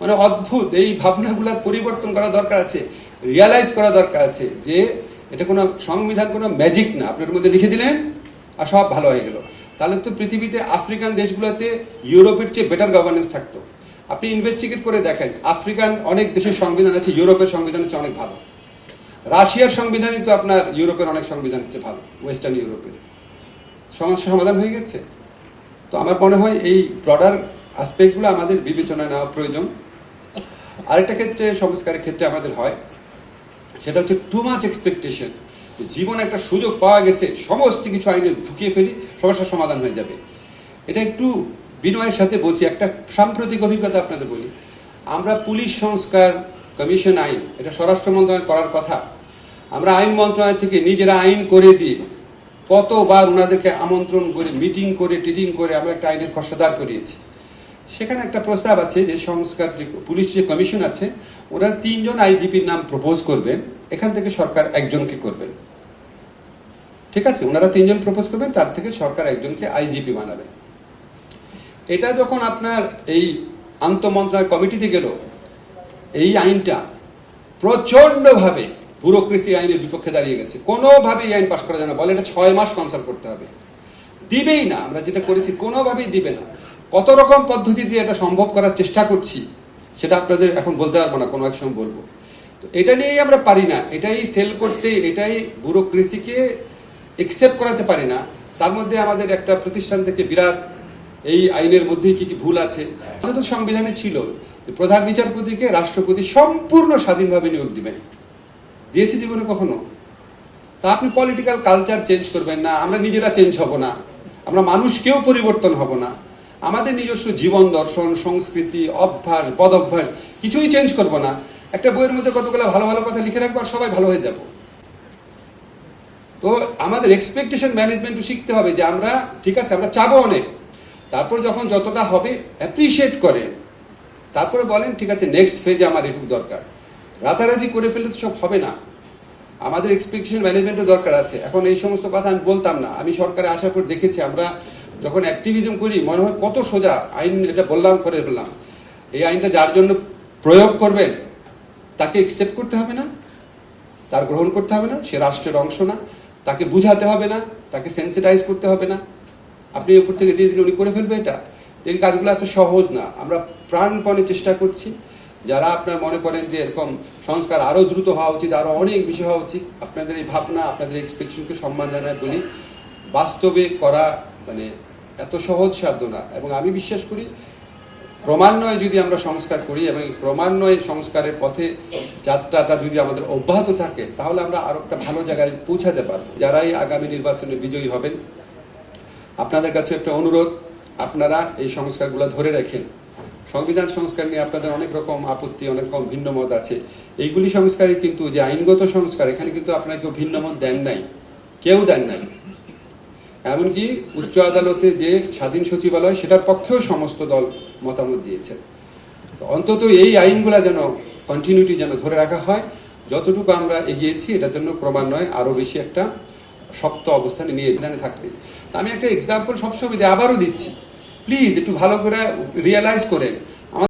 মানে অদ্ভুত, এই ভাবনাগুলোর পরিবর্তন করা দরকার আছে রিয়ালাইজ করা দরকার আছে যে এটা কোনো সংবিধান, কোনো ম্যাজিক না। আপনার মধ্যে লিখে দিলেন আর সব ভালো হয়ে গেল। তাহলে তো পৃথিবীতে আফ্রিকান দেশগুলোতে ইউরোপের চেয়ে বেটার গভর্নেন্স থাকতো। আপনি ইনভেস্টিগেট করে দেখেন, আফ্রিকান অনেক দেশের সংবিধান আছে, ইউরোপের সংবিধান হচ্ছে অনেক ভালো। রাশিয়ার সংবিধানই তো আপনার ইউরোপের অনেক সংবিধান হচ্ছে ভালো ওয়েস্টার্ন ইউরোপের। সমস্যা সমাধান হয়ে গেছে। তো আমার মনে হয় এই ব্রডার আসপেক্টগুলো আমাদের বিবেচনায় নেওয়া প্রয়োজন। আরেকটা ক্ষেত্রে, সংস্কারের ক্ষেত্রে আমাদের হয়, সেটা হচ্ছে টু মাচ এক্সপেকটেশন জীবনে একটা সুযোগ পাওয়া গেছে, সমস্ত কিছু আইনে ঢুকিয়ে ফেলি, সমস্যার সমাধান হয়ে যাবে। এটা একটু বিনয়ের সাথে বলছি, একটা সাম্প্রতিক অভিজ্ঞতা আপনাদের বলি। আমরা পুলিশ সংস্কার কমিশন আইন, এটা স্বরাষ্ট্র মন্ত্রণালয় করার কথা। আমরা আইন মন্ত্রণালয় থেকে নিজেরা আইন করে দিয়ে কতবার ওনাদেরকে আমন্ত্রণ করে, মিটিং করে, টিটিং করে আমরা একটা আইনের খসড়া করিয়েছি। সেখানে একটা প্রস্তাব আছে যে সংস্কার যে পুলিশ যে কমিশন আছে ওরা তিনজন আইজিপির নাম প্রপোজ করবেন, এখান থেকে সরকার একজনকে করবেন। ঠিক আছে? ওনারা তিনজন প্রপোজ করবেন, তার থেকে সরকার একজনকে আইজিপি বানাবে। এটা যখন আপনার এই আন্তঃমন্ত্রণালয় কমিটিতে গেল, এই আইনটা প্রচন্ডভাবে ব্যুরোক্রেসি আইনের বিপক্ষে দাঁড়িয়ে গেছে। কোনোভাবেই এই আইন পাশ করা যায় না। বলে এটা ছয় মাস কনসাল্ট করতে হবে। দিবেই না। আমরা যেটা করেছি কোনোভাবেই দিবে না। কত রকম পদ্ধতি দিয়ে এটা সম্ভব করার চেষ্টা করছি, সেটা আপনাদের এখন বলতে পারব না, কোনো এক সময় বলব। তো এটা নিয়েই আমরা পারি না, এটাই সেল করতে, এটাই ব্যুরোক্রেসিকে একসেপ্ট করাতে পারি না। তার মধ্যে আমাদের একটা প্রতিষ্ঠান থেকে বিরাট, এই আইনের মধ্যেই কি কি ভুল আছে তো সংবিধানে ছিল। প্রধান বিচারপতিকে রাষ্ট্রপতি সম্পূর্ণ স্বাধীনভাবে নিয়োগ দিবেন। দিয়েছে জীবনে কখনো? তা আপনি পলিটিক্যাল কালচার চেঞ্জ করবেন না, আমরা নিজেরা চেঞ্জ হব না, আমরা মানুষ কেউ পরিবর্তন হব না। আমাদের নিজস্ব জীবন দর্শন, সংস্কৃতি, অভ্যাস বদ অভ্যাস কিছুই চেঞ্জ করব না। একটা বইয়ের মধ্যে কতগুলো ভালো ভালো কথা লিখে রাখব আর সবাই ভালো হয়ে যাব। তো আমাদের এক্সপেকটেশন ম্যানেজমেন্ট শিখতে হবে যে আমরা, ঠিক আছে, আমরা চাবো অনেক। তারপর যখন যতটা হবে অ্যাপ্রিসিয়েট করে। তারপরে বলেন, ঠিক আছে নেক্সট ফেজে আমার এটুকু দরকার। রাতারাতি করে ফেললে তো সব হবে না। আমাদের এক্সপেকটেশন ম্যানেজমেন্টও দরকার আছে। এখন এই সমস্ত কথা আমি বলতাম না। আমি সরকারে আসার পর দেখেছি আমরা যখন অ্যাক্টিভিজম করি, মনে হয় কত সোজা আইন এটা বললাম, করে বললাম এই আইনটা যার জন্য প্রয়োগ করবেন, তাকে একসেপ্ট করতে হবে না, তার গ্রহণ করতে হবে না, সে রাষ্ট্রের অংশ না, তাকে বুঝাতে হবে না, তাকে সেন্সিটাইজ করতে হবে না। আপনি উপর থেকে দিয়ে দিলে উনি করে ফেলবে এটা। এই কাজগুলো এত সহজ না। আমরা প্রাণপণে চেষ্টা করছি, যারা আপনার মনে করেন যে এরকম সংস্কার আরও দ্রুত হওয়া উচিত আরও অনেক বেশি হওয়া উচিত, আপনাদের এই ভাবনা, আপনাদের এক্সপেকটেশনকে সম্মান জানায় বলি, বাস্তবে করা মানে এত সহজ সাধ্য না। এবং আমি বিশ্বাস করি, ক্রমান্বয়ে যদি আমরা সংস্কার করি এবং ক্রমান্বয়ে সংস্কারের পথে যাত্রাটা যদি আমাদের অব্যাহত থাকে, তাহলে আমরা আরও একটা ভালো জায়গায় পৌঁছাতে পারব। যারাই আগামী নির্বাচনে বিজয়ী হবেন, আপনাদের কাছে একটা অনুরোধ, আপনারা এই সংস্কারগুলো ধরে রাখেন। সংবিধান সংস্কার নিয়ে আপনাদের অনেক রকম আপত্তি, অনেক রকম ভিন্ন মত আছে। এইগুলি সংস্কারে কিন্তু যে আইনগত সংস্কার, এখানে কিন্তু আপনারা কেউ ভিন্ন মত দেন নাই, কেউ দেন নাই। এমনকি উচ্চ আদালতে যে স্বাধীন সচিবালয়, সেটার পক্ষেও সমস্ত দল মতামত দিয়েছে। অন্তত এই আইনগুলা যেন কন্টিনিউটি যেন ধরে রাখা হয়, যতটুকু আমরা এগিয়েছি, এটার জন্য ক্রমান্বয়ে আরও বেশি একটা শক্ত অবস্থানে নিয়ে থাকবে। তা আমি একটা এক্সাম্পল সবসময় আবারও দিচ্ছি প্লিজ একটু ভালো করে রিয়েলাইজ করেন।